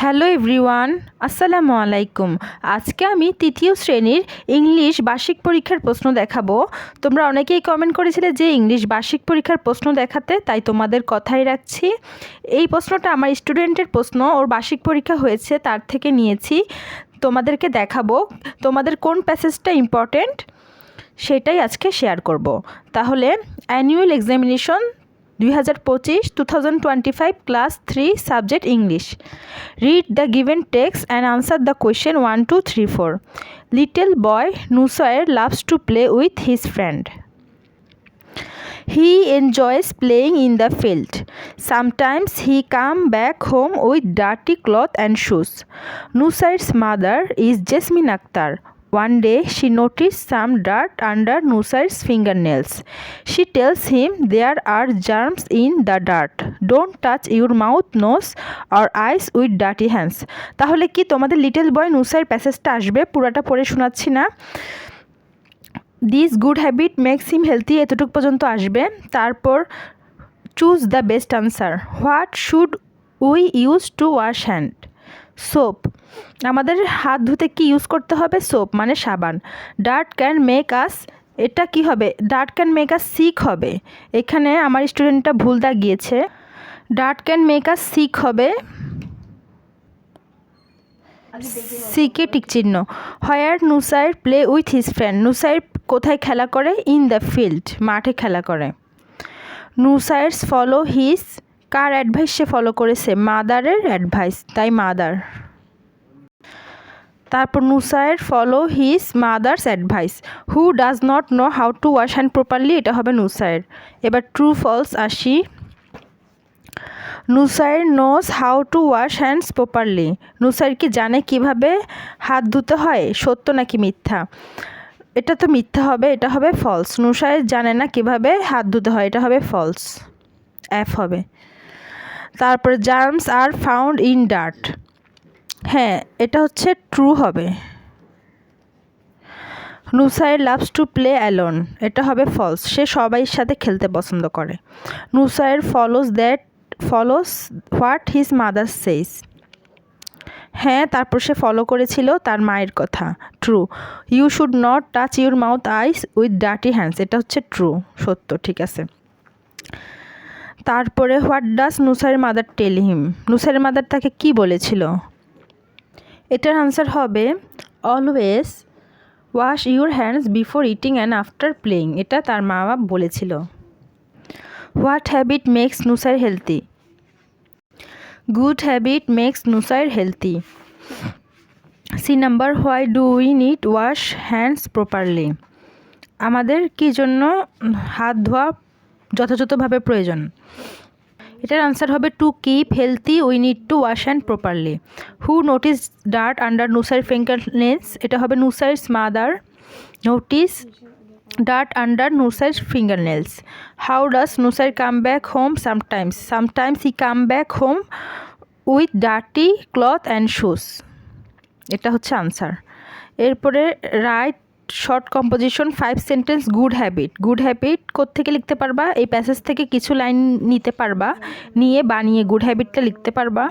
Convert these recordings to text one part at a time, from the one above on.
Hello everyone, আসসালামু আলাইকুম। আজকে আমি তৃতীয় শ্রেণির ইংলিশ বার্ষিক পরীক্ষার প্রশ্ন দেখাবো। তোমরা অনেকেই কমেন্ট করেছিলে যে ইংলিশ বার্ষিক পরীক্ষার প্রশ্ন দেখাতে, তাই তোমাদের কথাই রাখছি। এই প্রশ্নটা আমার স্টুডেন্টের প্রশ্ন, ওর বার্ষিক পরীক্ষা হয়েছে, তার থেকে নিয়েছি। তোমাদেরকে দেখাবো, তোমাদের কোন প্যাসেজটা ইম্পর্টেন্ট সেটাই আজকে শেয়ার করব। তাহলে অ্যানুয়াল এক্সামিনেশন দুই হাজার পঁচিশ two thousand twenty five class three subject English read the given text and answer the question one two three four little boy Nusair loves to play with his friend He enjoys playing in the field. Sometimes he come back home with dirty cloth and shoes. Nusair's mother is Jasmine Akhtar. One day she noticed some dirt under Nusair's fingernails. She tells him there are germs in the dirt. Don't touch your mouth, nose or eyes with dirty hands. তাহলে কি তোমাদের little boy Nusair প্যাসেজটা আসবে পুরাটা পড়ে শোনাচ্ছি না this good habit makes him healthy এতটুকু পর্যন্ত আসবে তারপর choose the best answer what should we use to wash hand soap. আমাদের হাত ধুতে কি ইউজ করতে হবে? সোপ মানে সাবান। ডার্ট ক্যান মেক আস এটা কি হবে? Dirt can make us sick হবে। এখানে আমার স্টুডেন্টটা ভুল দা গিয়েছে dirt can make us sick হবে। সিকে টিক চিহ্ন where Nusair play with his friend Nusair কোথায় খেলা করে? ইন দ্য ফিল্ড মাঠে খেলা করে। নুসাইরস ফলো হিজ কার অ্যাডভাইস সে ফলো করেছে? মাদারের অ্যাডভাইস তাই মাদার। তারপর Nusair follow his mother's advice who does not know how to wash hand properly এটা হবে নুসায়ের এবার ট্রু ফলস আসি। Nusair knows how to wash hands properly Nusair কি জানে কীভাবে হাত ধুতে হয়? সত্য নাকি মিথ্যা? এটা তো মিথ্যা হবে, এটা হবে ফলস নুসাইর জানে না কীভাবে হাত ধুতে হয়, এটা হবে ফলস অ্যাফ হবে। তারপরে germs are found in dirt হ্যাঁ এটা হচ্ছে ট্রু হবে। Nusair loves to play alone এটা হবে ফলস সে সবাইয়ের সাথে খেলতে পছন্দ করে। Nusair follows that follows what his mother says হ্যাঁ তারপর সে ফলো করেছিল তার মায়ের কথা। True you should not touch your mouth eyes with dirty hands এটা হচ্ছে ট্রু সত্য, ঠিক আছে। তারপরে what does Nusair mother tell him? Nusair mother তাকে কি বলেছিল? এটার আনসার হবে, always wash your hands before eating and after playing এটা তার মা বাবা বলেছিল। What habit makes Nusair healthy good habit makes Nusair healthy C number, why do we need wash hands properly? আমাদের কী জন্য হাত ধোয়া যথাযথভাবে প্রয়োজন। এটার আনসার হবে to keep healthy we need to wash and properly who notice dirt under Nusair fingernails এটা হবে Nusair's mother notice dirt under Nusair fingernails how does Nusair come back home sometimes sometimes he come back home with dirty cloth and shoes এটা হচ্ছে answer এরপরে write short composition five sentence good habit good habit থেকে লিখতে পারবা? এই passage থেকে কিছু line নিতে পারবা, নিয়ে বানিয়ে গুড হ্যাবিটটা লিখতে পারবা।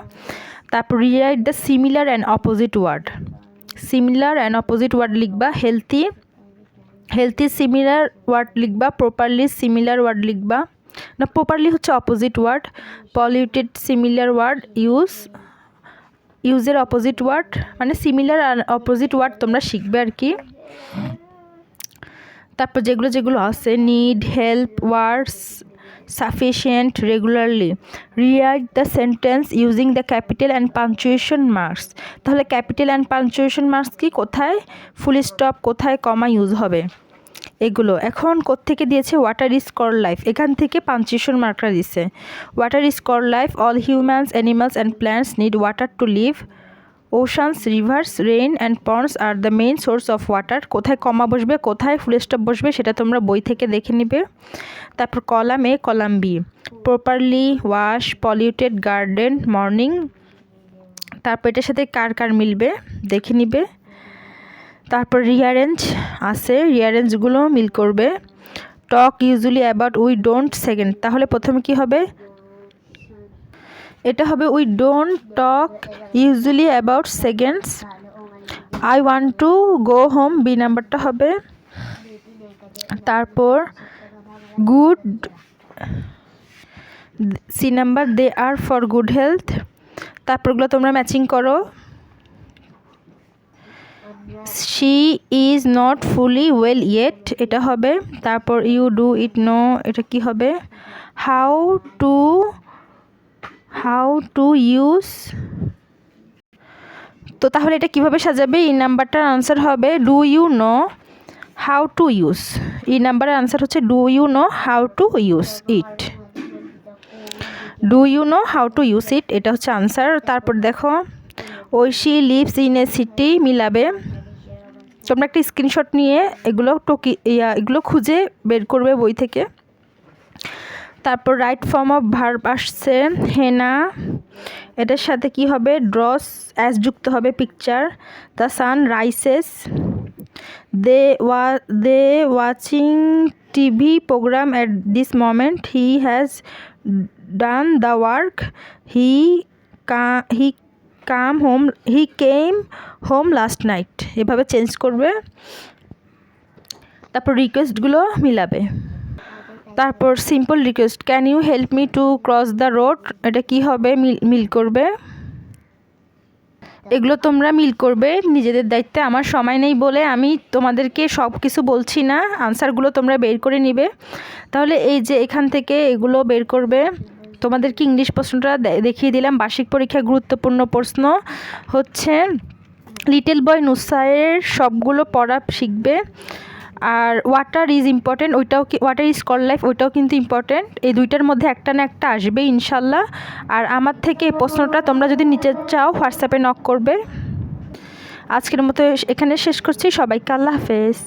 তারপর rewrite the similar and opposite word similar and opposite word লিখবা হেলথি হেলথি সিমিলার ওয়ার্ড লিখবা প্রপারলি সিমিলার ওয়ার্ড লিখবা। না প্রপারলি হচ্ছে opposite word polluted similar word use ইউজের অপোজিট ওয়ার্ড মানে সিমিলার অপোজিট ওয়ার্ড তোমরা শিখবে আর কি। তারপর যেগুলো যেগুলো আছে need help words sufficient regularly rewrite the sentence using the capital and punctuation marks তাহলে ক্যাপিটাল অ্যান্ড পাঞ্চুয়েশন মার্কস কি কোথায়? ফুল স্টপ কোথায়? কমা ইউজ হবে। এগুলো এখন কোত্থেকে দিয়েছে? ওয়াটার ইজ কর লাইফ এখান থেকে পাঞ্চুয়েশন মার্কটা দিছে। Water is for life all humans animals and plants need water to live oceans rivers rain and ponds are the main source of water কোথায় কমা বসবে, কোথায় ফুল স্টপ বসবে, সেটা তোমরা বই থেকে দেখে নিবে। তারপর column A column B properly wash polluted garden morning তারপর এটার সাথে কার কার মিলবে, দেখে নিবে। তারপর রিয়ারেঞ্জ আছে রিয়ারেঞ্জগুলো মিল করবে। Talk usually about we don't second তাহলে প্রথমে কি হবে? এটা হবে we don't talk usually about seconds I want to go home B নাম্বারটা হবে। তারপর good C number they are for good health তারপরগুলো তোমরা ম্যাচিং করো। She is not fully well yet এটা হবে। তারপর ইউ ডু ইট নো এটা কি হবে? How to how to use তো তাহলে এটা কীভাবে সাজাবে? এই নাম্বারটার আনসার হবে do you know how to use এই নাম্বারের আনসার হচ্ছে do you know how to use it do you know how to use it এটা হচ্ছে আনসার তারপর দেখো Oishi lives in a city মিলাবে। তোমরা একটা স্ক্রিনশট নিয়ে এগুলো টকি এগুলো খুঁজে বের করবে বই থেকে। তারপর রাইট ফর্ম অফ ভার্ব আসছে হেনা এটার সাথে কি হবে? ড্রস অ্যাস যুক্ত হবে picture the sun rises they ওয়া they watching TV programme at this moment he has done the work he কা he come home he came home last night এভাবে চেঞ্জ করবে, তারপর রিকোয়েস্টগুলো মিলাবে। তারপর simple request can you help me to cross the road এটা কি হবে? মিল করবে? এগুলো তোমরা মিল করবে, নিজেদের দায়িত্বে। আমার সময় নেই বলে আমি তোমাদেরকে সব কিছু বলছি না, আনসারগুলো তোমরা বের করে নিবে। তাহলে এই যে এখান থেকে এগুলো বের করবে, তোমাদেরকে ইংলিশ প্রশ্নটা দেখিয়ে দিলাম। বার্ষিক পরীক্ষায় গুরুত্বপূর্ণ প্রশ্ন হচ্ছে লিটল বয় নুসাইয়ের সবগুলো পড়া শিখবে। আর ওয়াটার ইজ ইম্পর্টেন্ট ওইটাও ওয়াটার ইজ কল লাইফ ওইটাও কিন্তু ইম্পর্টেন্ট এই দুইটার মধ্যে একটা না একটা আসবে, ইনশাল্লাহ। আর আমার থেকে এই প্রশ্নটা তোমরা যদি নিচে চাও, হোয়াটসঅ্যাপে নক করবে। আজকের মতো এখানে শেষ করছি, সবাইকে আল্লাহ হাফেজ।